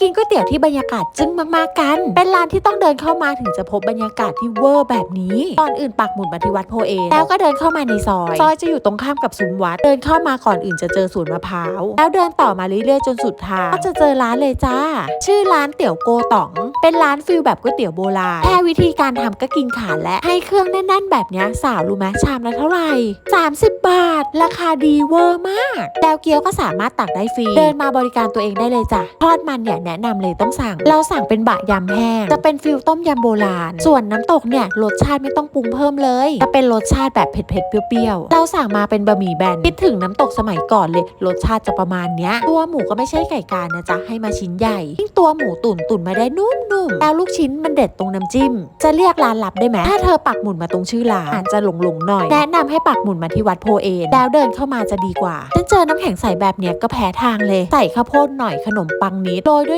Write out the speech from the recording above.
กินก๋วยเตี๋ยวที่บรรยากาศจึ้งมากๆกัน เป็นร้านที่ต้องเดินเข้ามาถึงจะพบบรรยากาศที่เวอร์แบบนี้ก่อนอื่นปักหมุดมาที่วัดโพเอแล้วก็เดินเข้ามาในซอย ซอยจะอยู่ตรงข้ามกับซุ้มวัด เดินเข้ามาก่อนอื่นจะเจอสวนมะพร้าว แล้วเดินต่อมาเรื่อยๆจนสุดทาง ก็จะเจอร้านเลยจ้า ชื่อร้านเตี๋ยวโกต๋อง เป็นร้านฟิลแบบก๋วยเตี๋ยวโบราณ แค่วิธีการทำก็กินขาดและให้เครื่องแน่นๆแบบเนี้ยสาวรู้ไหมชามละเท่าไหร่ 30 บาท ราคาดีเวอร์มาก แล้วเกี๊ยวก็สามารถตักได้ฟรี เดินมาบริการตัวเองได้เลยจ้ะ ทอดมันเนี่ยแนะนำเลยต้องสั่ง เราสั่งเป็นบะยำแห้ง จะเป็นฟิลต้มยำโบราณ ส่วนน้ำตกเนี่ยรสชาติไม่ต้องปรุงเพิ่มเลย จะเป็นรสชาติแบบเผ็ดๆเปรี้ยวๆ เราสั่งมาเป็นบะหมี่แบนคิดถึงน้ำตกสมัยก่อนเลย รสชาติจะประมาณเนี้ย ตัวหมูก็ไม่ใช่ไก่กานะจ๊ะ ให้มาชิ้นใหญ่ยิ่งตัวหมูตุ๋นตุ๋นมาได้นุ่มๆ แล้วลูกชิ้นมันเด็ดตรงน้ำจิ้ม จะเรียกร้านลับได้ไหมถ้าเธอปักหมุนมาตรงชื่อร้านอาจจะหลงๆหน่อย แนะนำให้ปักหมุนมาที่วัดโพเอนแล้วเดินเข้ามาจะดีกว่าฉันเจอน้ำแข็งใสแบบเนี้ยก็แพ้ทางเลย ใส่ข้าวโพดหน่อยขนมปังนิดโรย